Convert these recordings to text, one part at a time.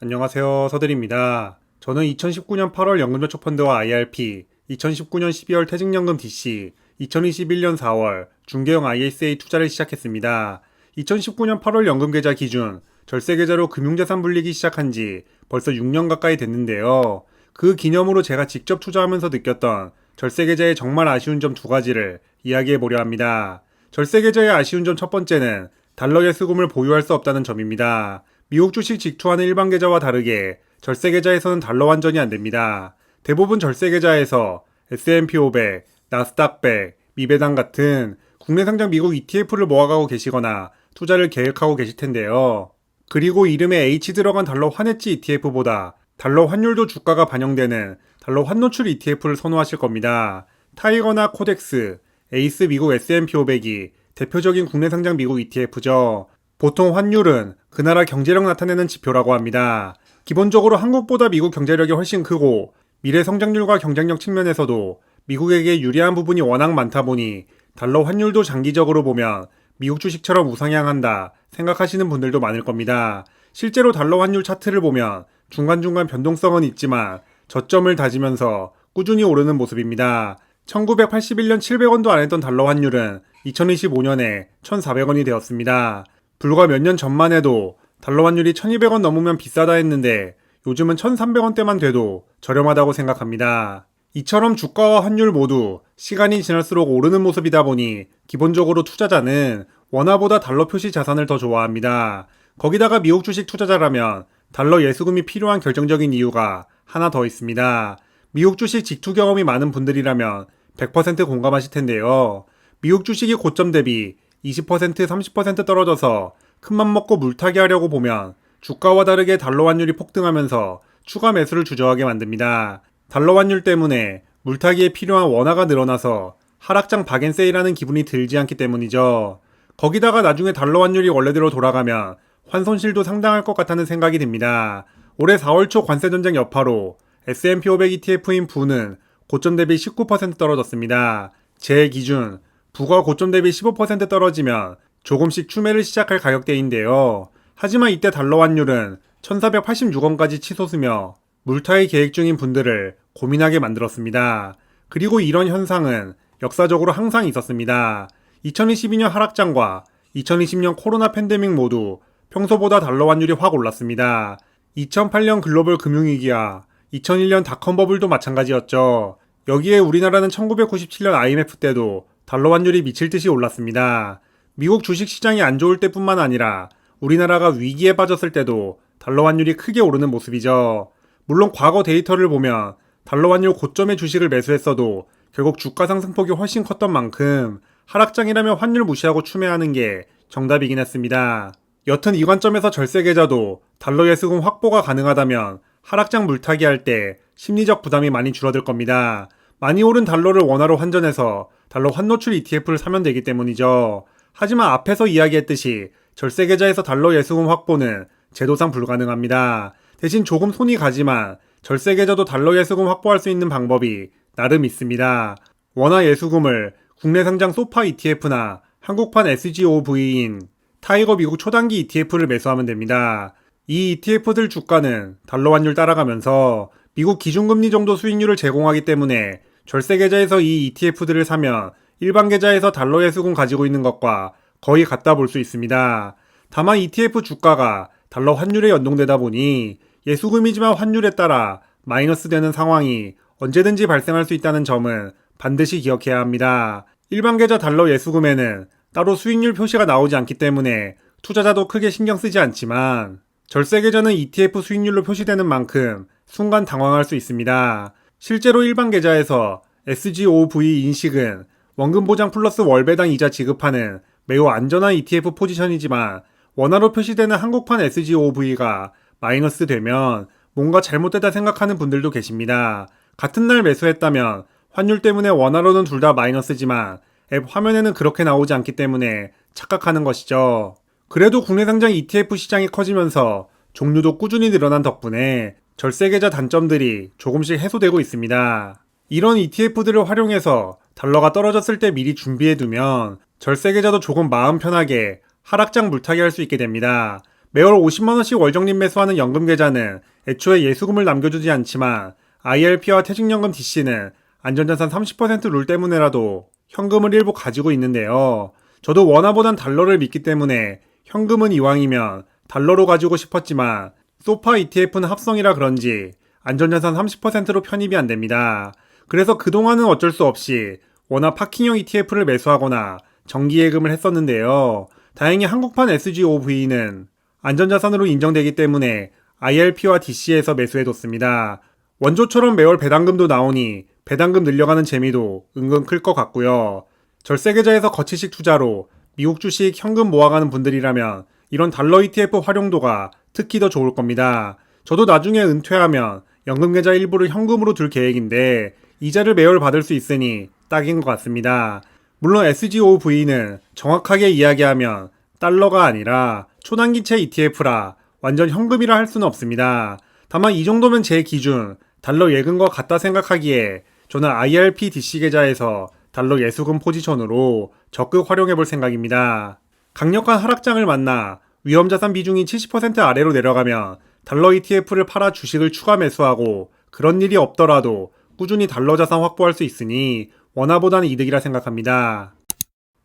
안녕하세요. 서들입니다. 저는 2019년 8월 연금저축 펀드와 IRP, 2019년 12월 퇴직연금 DC, 2021년 4월 중개형 ISA 투자를 시작했습니다. 2019년 8월 연금계좌 기준 절세계좌로 금융자산 불리기 시작한 지 벌써 6년 가까이 됐는데요. 그 기념으로 제가 직접 투자하면서 느꼈던 절세계좌의 정말 아쉬운 점 두 가지를 이야기해 보려 합니다. 절세계좌의 아쉬운 점 첫 번째는 달러의 수금을 보유할 수 없다는 점입니다. 미국 주식 직투하는 일반 계좌와 다르게 절세 계좌에서는 달러 환전이 안 됩니다. 대부분 절세 계좌에서 S&P 500, 나스닥 100, 미배당 같은 국내 상장 미국 ETF를 모아가고 계시거나 투자를 계획하고 계실 텐데요. 그리고 이름에 H 들어간 달러 환해지 ETF보다 달러 환율도 주가가 반영되는 달러 환노출 ETF를 선호하실 겁니다. 타이거나 코덱스, 에이스 미국 S&P 500이 대표적인 국내 상장 미국 ETF죠. 보통 환율은 그 나라 경제력 나타내는 지표라고 합니다. 기본적으로 한국보다 미국 경제력이 훨씬 크고 미래 성장률과 경쟁력 측면에서도 미국에게 유리한 부분이 워낙 많다 보니 달러 환율도 장기적으로 보면 미국 주식처럼 우상향한다 생각하시는 분들도 많을 겁니다. 실제로 달러 환율 차트를 보면 중간중간 변동성은 있지만 저점을 다지면서 꾸준히 오르는 모습입니다. 1981년 700원도 안 했던 달러 환율은 2025년에 1,400원이 되었습니다. 불과 몇 년 전만 해도 달러 환율이 1200원 넘으면 비싸다 했는데 요즘은 1300원대만 돼도 저렴하다고 생각합니다. 이처럼 주가와 환율 모두 시간이 지날수록 오르는 모습이다 보니 기본적으로 투자자는 원화보다 달러 표시 자산을 더 좋아합니다. 거기다가 미국 주식 투자자라면 달러 예수금이 필요한 결정적인 이유가 하나 더 있습니다. 미국 주식 직투 경험이 많은 분들이라면 100% 공감하실 텐데요. 미국 주식이 고점 대비 20% 30% 떨어져서 큰맘 먹고 물타기 하려고 보면 주가와 다르게 달러 환율이 폭등하면서 추가 매수를 주저하게 만듭니다. 달러 환율 때문에 물타기에 필요한 원화가 늘어나서 하락장 박앤세이라는 기분이 들지 않기 때문이죠. 거기다가 나중에 달러 환율이 원래대로 돌아가면 환손실도 상당할 것 같다는 생각이 듭니다. 올해 4월 초 관세 전쟁 여파로 S&P 500 ETF인 부는 고점 대비 19% 떨어졌습니다. 제 기준 부가 고점 대비 15% 떨어지면 조금씩 추매를 시작할 가격대인데요. 하지만 이때 달러 환율은 1486원까지 치솟으며 물타기 계획 중인 분들을 고민하게 만들었습니다. 그리고 이런 현상은 역사적으로 항상 있었습니다. 2022년 하락장과 2020년 코로나 팬데믹 모두 평소보다 달러 환율이 확 올랐습니다. 2008년 글로벌 금융위기와 2001년 닷컴 버블도 마찬가지였죠. 여기에 우리나라는 1997년 IMF 때도 달러 환율이 미칠 듯이 올랐습니다. 미국 주식 시장이 안 좋을 때뿐만 아니라 우리나라가 위기에 빠졌을 때도 달러 환율이 크게 오르는 모습이죠. 물론 과거 데이터를 보면 달러 환율 고점의 주식을 매수했어도 결국 주가 상승폭이 훨씬 컸던 만큼 하락장이라면 환율 무시하고 추매하는 게 정답이긴 했습니다. 여튼 이 관점에서 절세 계좌도 달러 예수금 확보가 가능하다면 하락장 물타기 할 때 심리적 부담이 많이 줄어들 겁니다. 많이 오른 달러를 원화로 환전해서 달러 환노출 ETF를 사면 되기 때문이죠. 하지만 앞에서 이야기했듯이 절세 계좌에서 달러 예수금 확보는 제도상 불가능합니다. 대신 조금 손이 가지만 절세 계좌도 달러 예수금 확보할 수 있는 방법이 나름 있습니다. 원화 예수금을 국내 상장 소파 ETF나 한국판 SGOV인 타이거 미국 초단기 ETF를 매수하면 됩니다. 이 ETF들 주가는 달러 환율 따라가면서 미국 기준금리 정도 수익률을 제공하기 때문에 절세 계좌에서 이 ETF들을 사면 일반 계좌에서 달러 예수금 가지고 있는 것과 거의 같다 볼 수 있습니다. 다만 ETF 주가가 달러 환율에 연동되다 보니 예수금이지만 환율에 따라 마이너스 되는 상황이 언제든지 발생할 수 있다는 점은 반드시 기억해야 합니다. 일반 계좌 달러 예수금에는 따로 수익률 표시가 나오지 않기 때문에 투자자도 크게 신경 쓰지 않지만 절세 계좌는 ETF 수익률로 표시되는 만큼 순간 당황할 수 있습니다. 실제로 일반 계좌에서 SGOV 인식은 원금 보장 플러스 월배당 이자 지급하는 매우 안전한 ETF 포지션이지만 원화로 표시되는 한국판 SGOV가 마이너스 되면 뭔가 잘못됐다 생각하는 분들도 계십니다. 같은 날 매수했다면 환율 때문에 원화로는 둘 다 마이너스지만 앱 화면에는 그렇게 나오지 않기 때문에 착각하는 것이죠. 그래도 국내 상장 ETF 시장이 커지면서 종류도 꾸준히 늘어난 덕분에 절세 계좌 단점들이 조금씩 해소되고 있습니다. 이런 ETF들을 활용해서 달러가 떨어졌을 때 미리 준비해 두면 절세 계좌도 조금 마음 편하게 하락장 물타기 할 수 있게 됩니다. 매월 50만원씩 월정립 매수하는 연금 계좌는 애초에 예수금을 남겨주지 않지만 IRP와 퇴직연금 DC는 안전자산 30%룰 때문에라도 현금을 일부 가지고 있는데요. 저도 원화보단 달러를 믿기 때문에 현금은 이왕이면 달러로 가지고 싶었지만 소파 ETF는 합성이라 그런지 안전자산 30%로 편입이 안 됩니다. 그래서 그동안은 어쩔 수 없이 원화 파킹형 ETF를 매수하거나 정기예금을 했었는데요. 다행히 한국판 SGOV는 안전자산으로 인정되기 때문에 IRP와 DC에서 매수해뒀습니다. 원조처럼 매월 배당금도 나오니 배당금 늘려가는 재미도 은근 클 것 같고요. 절세계좌에서 거치식 투자로 미국 주식 현금 모아가는 분들이라면 이런 달러 ETF 활용도가 특히 더 좋을 겁니다. 저도 나중에 은퇴하면 연금계좌 일부를 현금으로 둘 계획인데 이자를 매월 받을 수 있으니 딱인 것 같습니다. 물론 SGOV는 정확하게 이야기하면 달러가 아니라 초단기채 ETF라 완전 현금이라 할 수는 없습니다. 다만 이 정도면 제 기준 달러 예금과 같다 생각하기에 저는 IRP DC 계좌에서 달러 예수금 포지션으로 적극 활용해 볼 생각입니다. 강력한 하락장을 만나 위험자산 비중이 70% 아래로 내려가면 달러 ETF를 팔아 주식을 추가 매수하고 그런 일이 없더라도 꾸준히 달러 자산 확보할 수 있으니 원화보다는 이득이라 생각합니다.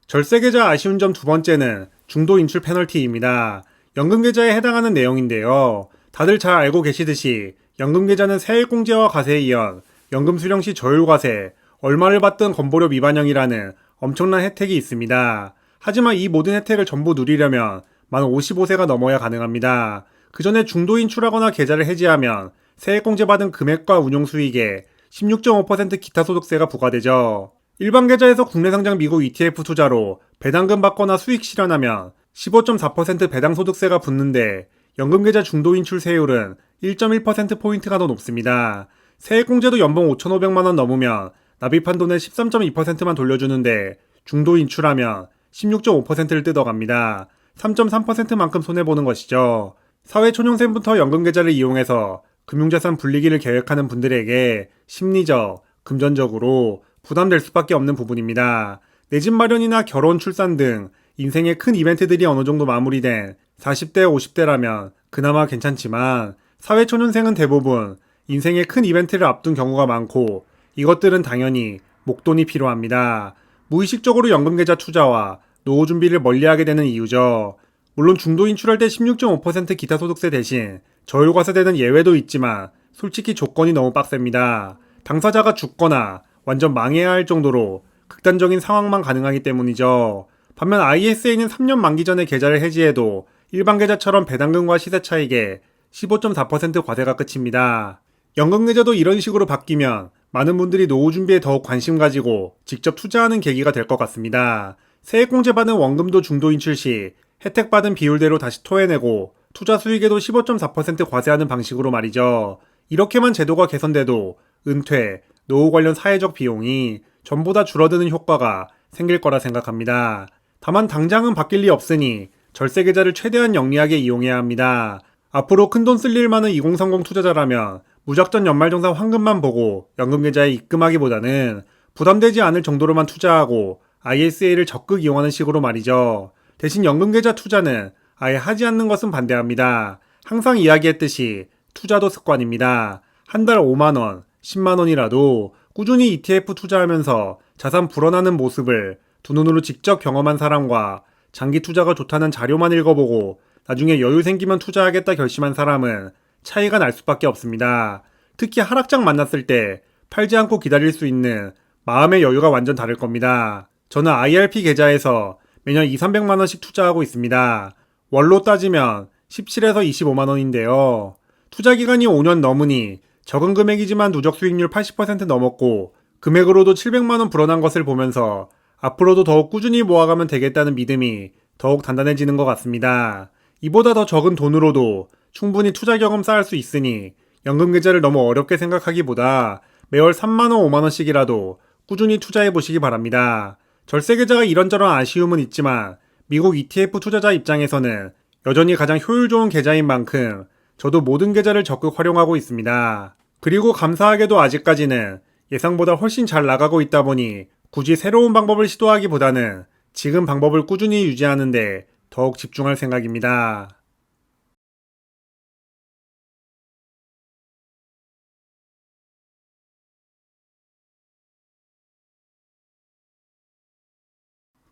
절세계좌 아쉬운 점 두 번째는 중도 인출 페널티입니다. 연금계좌에 해당하는 내용인데요. 다들 잘 알고 계시듯이 연금계좌는 세액공제와 과세에 이은 연금 수령 시 저율과세, 얼마를 받든 건보료 미반영이라는 엄청난 혜택이 있습니다. 하지만 이 모든 혜택을 전부 누리려면 만 55세가 넘어야 가능합니다. 그 전에 중도 인출하거나 계좌를 해지하면 세액공제 받은 금액과 운용 수익에 16.5% 기타 소득세가 부과되죠. 일반 계좌에서 국내 상장 미국 ETF 투자로 배당금 받거나 수익 실현하면 15.4% 배당 소득세가 붙는데 연금 계좌 중도 인출 세율은 1.1%포인트가 더 높습니다. 세액공제도 연봉 5,500만 원 넘으면 납입한 돈의 13.2%만 돌려주는데 중도 인출하면 16.5%를 뜯어갑니다. 3.3%만큼 손해보는 것이죠. 사회초년생부터 연금계좌를 이용해서 금융자산 불리기를 계획하는 분들에게 심리적, 금전적으로 부담될 수밖에 없는 부분입니다. 내 집 마련이나 결혼, 출산 등 인생의 큰 이벤트들이 어느 정도 마무리된 40대, 50대라면 그나마 괜찮지만 사회초년생은 대부분 인생의 큰 이벤트를 앞둔 경우가 많고 이것들은 당연히 목돈이 필요합니다. 무의식적으로 연금계좌 투자와 노후 준비를 멀리하게 되는 이유죠. 물론 중도 인출할 때 16.5% 기타 소득세 대신 저율과세되는 예외도 있지만 솔직히 조건이 너무 빡셉니다. 당사자가 죽거나 완전 망해야 할 정도로 극단적인 상황만 가능하기 때문이죠. 반면 ISA는 3년 만기 전에 계좌를 해지해도 일반 계좌처럼 배당금과 시세 차익에 15.4% 과세가 끝입니다. 연금 계좌도 이런 식으로 바뀌면 많은 분들이 노후 준비에 더욱 관심 가지고 직접 투자하는 계기가 될 것 같습니다. 세액공제 받은 원금도 중도 인 출 시 혜택 받은 비율대로 다시 토해내고 투자 수익에도 15.4% 과세하는 방식으로 말이죠. 이렇게만 제도가 개선돼도 은퇴, 노후 관련 사회적 비용이 전부 다 줄어드는 효과가 생길 거라 생각합니다. 다만 당장은 바뀔 리 없으니 절세 계좌를 최대한 영리하게 이용해야 합니다. 앞으로 큰돈 쓸 일 많은 2030 투자자라면 무작정 연말정산 황금만 보고 연금 계좌에 입금하기보다는 부담되지 않을 정도로만 투자하고 ISA를 적극 이용하는 식으로 말이죠. 대신 연금계좌 투자는 아예 하지 않는 것은 반대합니다. 항상 이야기했듯이 투자도 습관입니다. 한 달 5만원, 10만원이라도 꾸준히 ETF 투자하면서 자산 불어나는 모습을 두 눈으로 직접 경험한 사람과 장기 투자가 좋다는 자료만 읽어보고 나중에 여유 생기면 투자하겠다 결심한 사람은 차이가 날 수밖에 없습니다. 특히 하락장 만났을 때 팔지 않고 기다릴 수 있는 마음의 여유가 완전 다를 겁니다. 저는 IRP 계좌에서 매년 2, 300만 원씩 투자하고 있습니다. 월로 따지면 17에서 25만 원인데요. 투자 기간이 5년 넘으니 적은 금액이지만 누적 수익률 80% 넘었고 금액으로도 700만 원 불어난 것을 보면서 앞으로도 더욱 꾸준히 모아가면 되겠다는 믿음이 더욱 단단해지는 것 같습니다. 이보다 더 적은 돈으로도 충분히 투자 경험 쌓을 수 있으니 연금 계좌를 너무 어렵게 생각하기보다 매월 3만원, 5만원씩이라도 꾸준히 투자해 보시기 바랍니다. 절세 계좌가 이런저런 아쉬움은 있지만 미국 ETF 투자자 입장에서는 여전히 가장 효율 좋은 계좌인 만큼 저도 모든 계좌를 적극 활용하고 있습니다. 그리고 감사하게도 아직까지는 예상보다 훨씬 잘 나가고 있다 보니 굳이 새로운 방법을 시도하기보다는 지금 방법을 꾸준히 유지하는데 더욱 집중할 생각입니다.